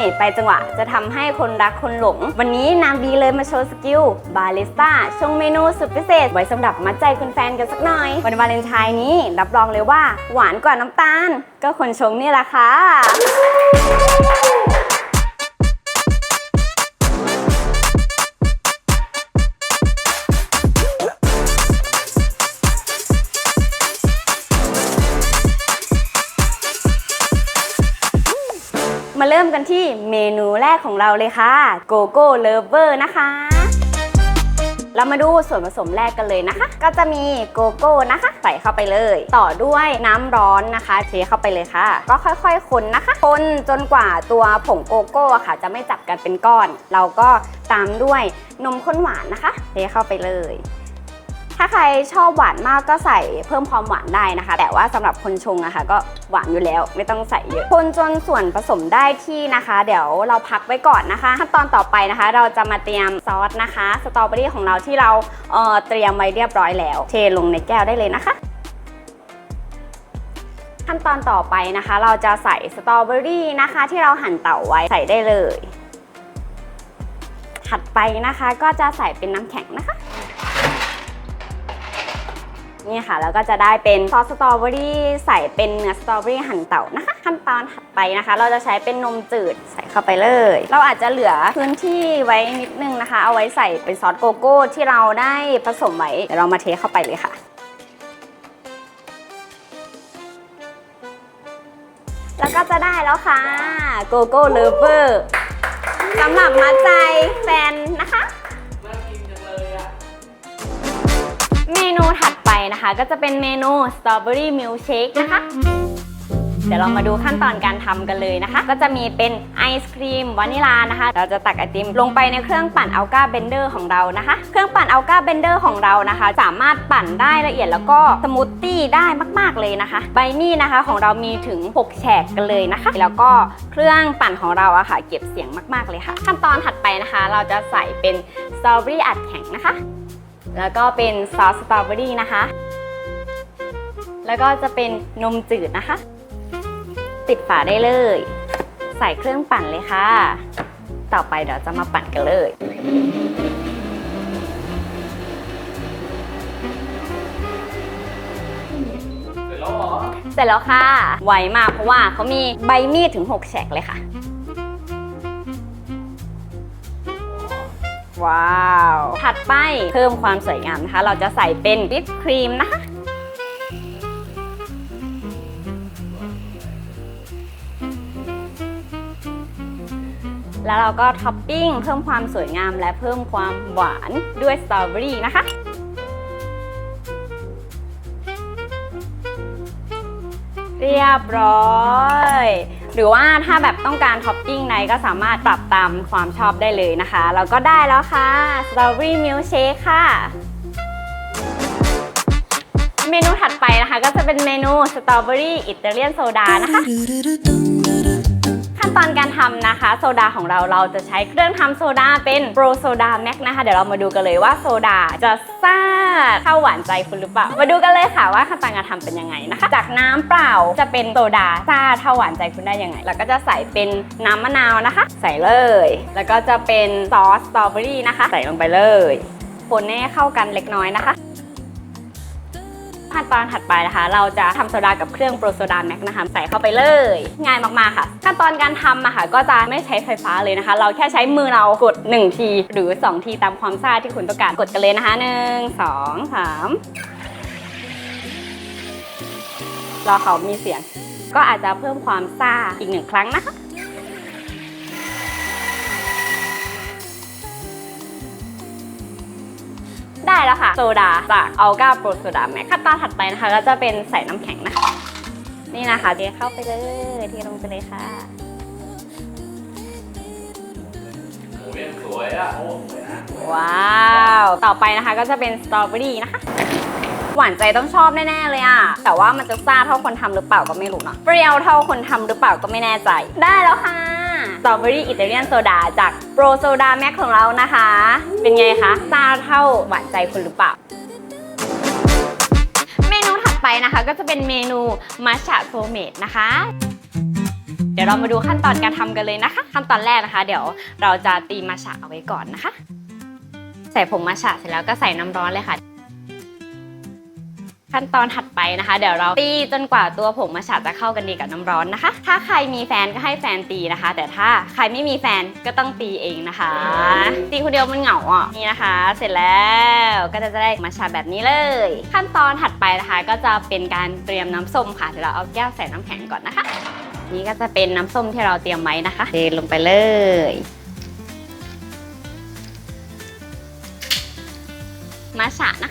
น่ห์ไปจังหวะ จะทำให้คนรักคนหลง วันนี้นางบีเลยมาโชว์สกิลบาริสต้าชงเมนูสุดพิเศษ ไว้สำหรับมัดใจคุณแฟนกันสักหน่อย วันวาเลนไทน์นี้รับรองเลยว่า หวานกว่าน้ำตาล ก็คนชงนี่แหละค่ะ มาเริ่มกันที่เมนูแรกของเราเลยค่ะโกโก้เลเวอร์นะคะเรามาดูส่วนผสมแรกกันเลยนะคะ ก็จะมีโกโก้นะคะ ใส่เข้าไปเลย ต่อด้วยน้ำร้อนนะคะ เทเข้าไปเลยค่ะ ก็ค่อยๆคนนะคะ คนจนกว่าตัวผงโกโก้ค่ะ จะไม่จับกันเป็นก้อน เราก็ตามด้วยนมข้นหวานนะคะ เทเข้าไปเลย ถ้าใครชอบหวานมากก็ใส่เพิ่มความหวานได้นะคะ แต่ว่าสำหรับคนชงอะค่ะก็หวานอยู่แล้วไม่ต้องใส่เยอะ คนจนส่วนผสมได้ที่นะคะ เดี๋ยวเราพักไว้ก่อนนะคะขั้นตอนต่อไปนะคะ เราจะมาเตรียมซอสนะคะสตรอเบอรี่ของเราที่เราเเตรียมไว้เรียบร้อยแล้ว เทลงในแก้วได้เลยนะคะขั้นตอนต่อไปนะคะ เราจะใส่สตรอเบอรี่นะคะ ที่เราหั่นเต่าไว้ใส่ได้เลย ถัดไปนะคะก็จะใส่เป็นน้ำแข็งนะคะ นี่ค่ะแล้วก็จะได้เป็นซอสสตรอเบอรี่ใส่เป็นเนื้อสตรอเบอรี่หั่นเต่านะคะ ขั้นตอนถัดไปนะคะ เราจะใช้เป็นนมจืดใส่เข้าไปเลย เราอาจจะเหลือพื้นที่ไว้นิดนึงนะคะ เอาไว้ใส่เป็นซอสโกโก้ที่เราได้ผสมไว้เดี๋ยวเรามาเทเข้าไปเลยค่ะแล้วก็จะได้แล้วค่ะโกโก้เลเวอร์สำหรับมาใจแฟนนะคะ เมนูถัดไปนะคะ ก็จะเป็นเมนูสตรอเบอรี่มิลเชคนะคะ เดี๋ยวเรามาดูขั้นตอนการทำกันเลยนะคะ ก็จะมีเป็นไอศครีมวานิลานะคะ เราจะตักไอติมลงไปในเครื่องปั่นอัลกาเบนเดอร์ของเรานะคะ เครื่องปั่นอัลกาเบนเดอร์ของเรานะคะ สามารถปั่นได้ละเอียดแล้วก็สมูทตี้ได้มาก ๆเลยนะคะ ใบมีดนะคะของเรามีถึง 6 แฉกกันเลยนะคะ แล้วก็เครื่องปั่นของเราอะค่ะ เก็บเสียงมาก ๆเลยค่ะ ขั้นตอนถัดไปนะคะ เราจะใส่เป็นสตรอเบอรี่อัดแข็งนะคะ แล้วก็เป็นซอสสตรอเบอรี่นะคะ แล้วก็จะเป็นนมจืดนะคะ ปิดฝาได้เลย ใส่เครื่องปั่นเลยค่ะ ต่อไปเดี๋ยวจะมาปั่นกันเลยเสร็จแล้วเหรอเสร็จแล้วค่ะ ไวมากเพราะว่าเขามีใบมีดถึง 6 แฉกเลยค่ะ ว้าว ถัดไปเพิ่มความสวยงามนะคะ เราจะใส่เป็นวิปครีมนะคะ แล้วเราก็ท็อปปิ้งเพิ่มความสวยงามและเพิ่มความหวานด้วยสตรอเบอรี่นะคะเรียบร้อย รือว่าถ้าแบบต้องการท็อปปิ้งไหนก็สามารถปรับตามความชอบได้เลยนะคะแล้วก็ได้แล้วค่ะสตรอเบอรี่มิลเชคค่ะ เมนูถัดไปนะคะ ก็จะเป็นเมนูสตรอเบอรี่อิตาเลียนโซดานะคะ ตอนการทำนะคะ โซดาของเราเราจะใช้เครื่องทำโซดาเป็นโปรโซดาแม็กนะคะ เดี๋ยวเรามาดูกันเลยว่าโซดาจะซ่าเท่าหวานใจคุณหรือเปล่า มาดูกันเลยค่ะว่าขั้นตอนการทำเป็นยังไงนะคะ จากน้ำเปล่าจะเป็นโซดาซ่าเท่าหวานใจคุณได้ยังไง แล้วก็จะใส่เป็นน้ำมะนาวนะคะ ใส่เลย แล้วก็จะเป็นซอสสตรอเบอรี่นะคะ ใส่ลงไปเลยคนให้เข้ากันเล็กน้อยนะคะ ขั้นตอนถัดไปนะคะ เราจะทำโซดากับเครื่องโปรโซดาแม็กนะคะใส่เข้าไปเลย ง่ายมากๆค่ะ ขั้นตอนการทำอะค่ะก็จะไม่ใช้ไฟฟ้าเลยนะคะ เราแค่ใช้มือเรากด 1 ที หรือ 2 ทีตามความซ่าที่คุณต้องการกดกันเลยนะคะ1 2 3รอเขามีเสียง ก็อาจจะเพิ่มความซ่าอีกหนึ่งครั้งนะคะ แล้วค่ะ โซดาจากอัลกาโปรโซดาแม็กขั้นตอนถัดไปนะคะ ก็จะเป็นใส่น้ำแข็งนะคะ นี่นะคะเทเข้าไปเลยเทลงไปเลยค่ะโอ้ยยังสวยอะโอ้สวยนะว้าว ต่อไปนะคะก็จะเป็นสตรอเบอรี่นะคะ หวานใจต้องชอบแน่ ๆ เลยอะแต่ว่ามันจะซ่าเท่าคนทำหรือเปล่าก็ไม่รู้นะเปรี้ยวเท่าคนทำหรือเปล่าก็ไม่แน่ใจ ได้แล้วค่ะ สตรอเบอรี่อิตาเลียนโซดาจากโปรโซดาแม็กของเรานะคะ เป็นไงคะซาเท่าหวานใจคุณหรือเปล่า เมนูถัดไปนะคะก็จะเป็นเมนูมัชชะโฟเมดนะคะ เดี๋ยวเรามาดูขั้นตอนการทำกันเลยนะคะ ขั้นตอนแรกนะคะ เดี๋ยวเราจะตีมาฉะเอาไว้ก่อนนะคะ ใส่ผงมาฉะเสร็จแล้วก็ใส่น้ำร้อนเลยค่ะ ขั้นตอนถัดไปนะคะ เดี๋ยวเราตีจนกว่าตัวผงมาฉะจะเข้ากันดีกับน้ำร้อนนะคะ ถ้าใครมีแฟนก็ให้แฟนตีนะคะ แต่ถ้าใครไม่มีแฟนก็ต้องตีเองนะคะ ตีคนเดียวมันเหงาอะนี่นะคะ เสร็จแล้วก็จะได้มาฉะแบบนี้เลย ขั้นตอนถัดไปนะคะ ก็จะเป็นการเตรียมน้ำส้มค่ะเดี๋ยวเราเอาแก้วใส่น้ำแข็งก่อนนะคะ นี่ก็จะเป็นน้ำส้มที่เราเตรียมไว้นะคะเทลงไปเลย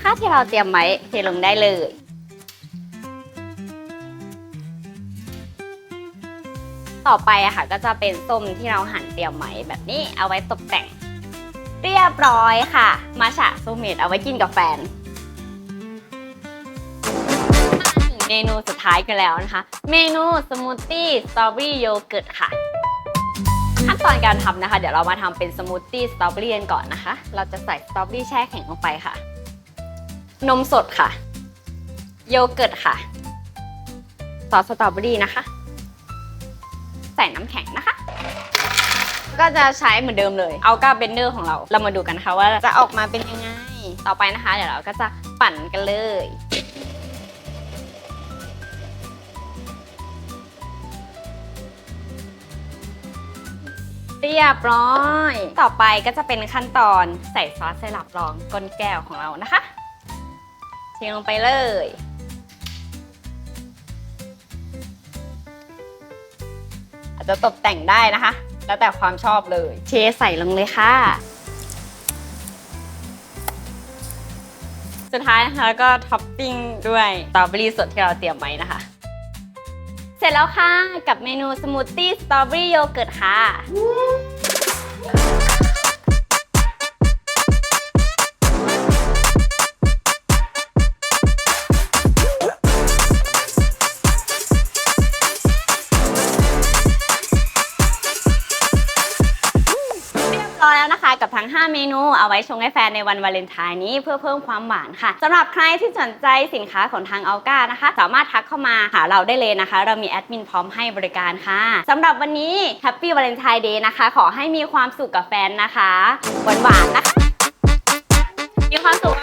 ฉะนะคะที่เราเตรียมไว้เทลงได้เลย ต่อไปอะค่ะก็จะเป็นส้มที่เราหั่นเตรียมไว้แบบนี้เอาไว้ตกแต่ง เรียบร้อยค่ะ มาฉะส้มเม็ดเอาไว้กินกับแฟนมาถึงเมนูสุดท้ายกันแล้วนะคะ เมนูสมูทตี้สตรอเบอรี่โยเกิร์ตค่ะ ขั้นตอนการทำนะคะ เดี๋ยวเรามาทำเป็นสมูทตี้สตรอเบอรี่กันก่อนนะคะ เราจะใส่สตรอเบอรี่แช่แข็งลงไปค่ะ นมสดค่ะ โยเกิร์ตค่ะ ซอสสตรอเบอรี่นะคะ ใส่น้ำแข็งนะคะ ก็จะใช้เหมือนเดิมเลย เอากาเบนเนอร์ของเรา เรามาดูกันนะคะว่าจะออกมาเป็นยังไง ต่อไปนะคะ เดี๋ยวเราก็จะปั่นกันเลยเรียบร้อย ต่อไปก็จะเป็นขั้นตอนใส่ซอสไซรัปรองก้นแก้วของเรานะคะ เทลงไปเลย อาจจะตกแต่งได้นะคะ แล้วแต่ความชอบเลย เทใส่ลงเลยค่ะ สุดท้ายนะคะแล้วก็ท็อปปิ้งด้วยสตรอเบอรี่สดที่เราเตรียมไว้นะคะเสร็จแล้วค่ะ กับเมนูสมูทตี้สตรอเบอรี่โยเกิร์ตค่ะ กับทั้ง 5 เมนู เอาไว้ชงให้แฟนในวันวาเลนไทน์นี้เพื่อเพิ่มความหวานค่ะสำหรับใครที่สนใจสินค้าของทางอัลกานะคะ สามารถทักเข้ามาหาเราได้เลยนะคะ เรามีแอดมินพร้อมให้บริการค่ะสำหรับวันนี้แฮปปี้วาเลนไทน์เดย์นะคะ ขอให้มีความสุขกับแฟนนะคะหวานๆนะคะ มีความสุข